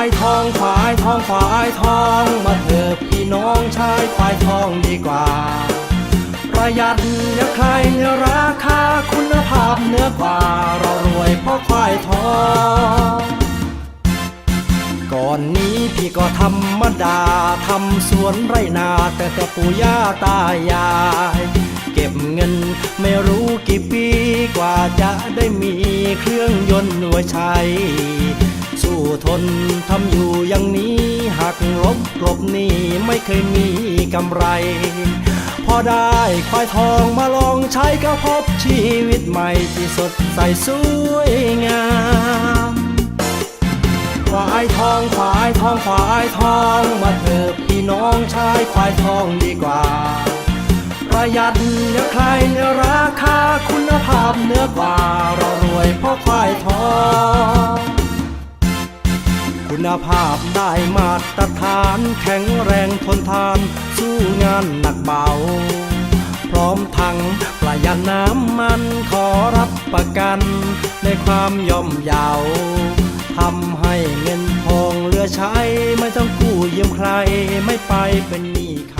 ายทองควายทองควายทองมาเถอะพี่น้องชายควายทองดีกว่า ประหยัดอย่าใครเนื้อราคาคุณภาพเนื้อกว่าเรารวยเพราะควายทอง ก่อนนี้พี่ก็ธรรมดาทำสวนไรนาแต่แต่ปู่ย่าตายาย เก็บเงินไม่รู้กี่ปีกว่าจะได้มีเครื่องยนต์ไว้ใช้ ทนทำอยู่อย่างนี้หักลบกลบหนี้ไม่เคยมีกำไร พอได้ควายทองมาลองใช้ก็พบชีวิตใหม่ที่สดใสสวยงามควายทองควายทองควายทองมาเถอะพี่น้องชายควายทองดีกว่า ประหยัดอย่าใครราคาคุณภาพเนื้อกว่า คุณภาพได้มาตรฐาน แข็งแรงทนทาน สู้งานหนักเบา พร้อมทั้งประหยัดน้ำมันขอรับประกัน ในความย่อมเยาทำให้เงินทองเหลือใช้ ไม่ต้องกู้ยืมใครไม่ไปเป็นหนี้ใคร